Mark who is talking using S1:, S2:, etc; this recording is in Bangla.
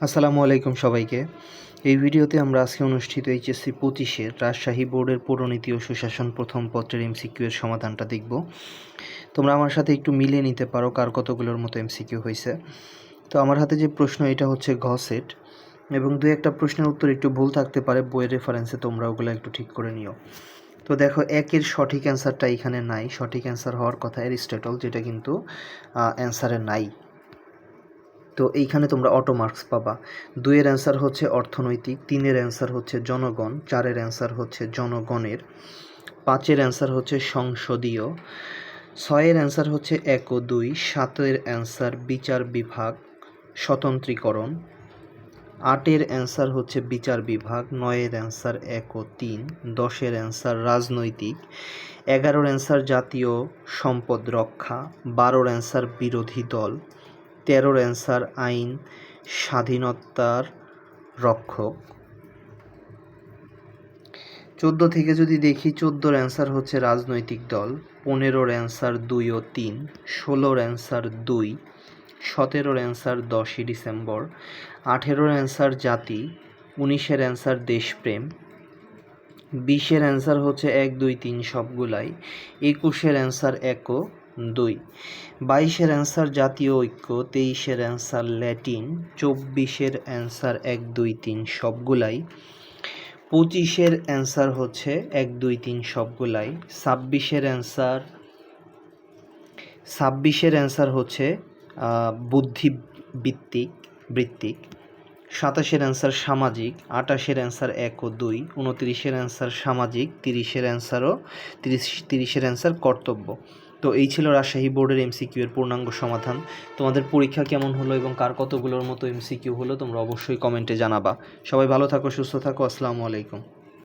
S1: আসসালামু আলাইকুম সবাইকে। এই ভিডিওতে আমরা আজকে অনুষ্ঠিত এইচএসসি পঁচিশের রাজশাহী বোর্ডের পৌরনীতি ও সুশাসন প্রথম পত্রের এমসিকিউ এর সমাধানটা দেখব। তোমরা আমার সাথে একটু মিলিয়ে নিতে পারো কার কতগুলোর মতো এমসিকিউ হয়েছে। তো আমার হাতে যে প্রশ্ন, এটা হচ্ছে ঘ সেট এবং দু একটা প্রশ্নের উত্তর একটু ভুল থাকতে পারে, বইয়ের রেফারেন্সে তোমরা ওগুলো একটু ঠিক করে নিও। তো দেখো, একের সঠিক অ্যান্সারটা এখানে নাই। সঠিক অ্যান্সার হওয়ার কথা অ্যারিস্টটল, যেটা কিন্তু অ্যান্সারে নাই। তো এইখানে তোমরা অটো মার্কস পাবা। দুইয়ের অ্যান্সার হচ্ছে অর্থনৈতিক, তিনের অ্যান্সার হচ্ছে জনগণ, চারের অ্যান্সার হচ্ছে জনগণের, পাঁচের অ্যান্সার হচ্ছে সংসদীয়, ছয়ের অ্যান্সার হচ্ছে এক ও দুই, সাতের অ্যান্সার বিচার বিভাগ, স্বতন্ত্রীকরণ, আটের অ্যান্সার হচ্ছে বিচার বিভাগ, নয়ের অ্যান্সার এক ও তিন, দশের অ্যান্সার রাজনৈতিক, এগারোর অ্যান্সার জাতীয় সম্পদ রক্ষা, বারোর অ্যান্সার বিরোধী দল। তেরোর অ্যান্সার, আইন, স্বাধীনতার রক্ষক। চোদ্দ থেকে যদি দেখি, চোদ্দোর অ্যান্সার হচ্ছে রাজনৈতিক দল, পনেরোর অ্যান্সার দুই ও তিন, ষোলোর অ্যান্সার দুই, সতেরোর অ্যান্সার দশই ডিসেম্বর, আঠেরোর অ্যান্সার জাতি, উনিশের অ্যান্সার দেশপ্রেম, বিশের অ্যান্সার হচ্ছে এক, দুই, তিন সবগুলাই, একুশের অ্যান্সার এক ও দুই। বাইশের অ্যান্সার জাতীয় ঐক্য, তেইশের অ্যান্সার ল্যাটিন, চব্বিশের অ্যান্সার এক, দুই, তিন সবগুলাই। পঁচিশের অ্যান্সার হচ্ছে এক, দুই, তিন সবগুলাই। ছাব্বিশের অ্যান্সার ছাব্বিশের অ্যান্সার হচ্ছে বুদ্ধিবৃত্তিক, বৃত্তিক। সাতাশের অ্যান্সার সামাজিক আটাশের অ্যান্সার এক ও দুই, উনত্রিশের অ্যান্সার সামাজিক, তিরিশের অ্যান্সারও তিরিশ, তিরিশের অ্যান্সার কর্তব্য। তো এই ছিল রাজশাহী বোর্ডের এমসিকিউ এর পূর্ণাঙ্গ সমাধান। তোমাদের পরীক্ষা কেমন হলো এবং কার কতগুলোর মতো এমসিকিউ হলো তোমরা অবশ্যই কমেন্টে জানাবা। সবাই ভালো থাকো, সুস্থ থাকো, আসসালামু আলাইকুম।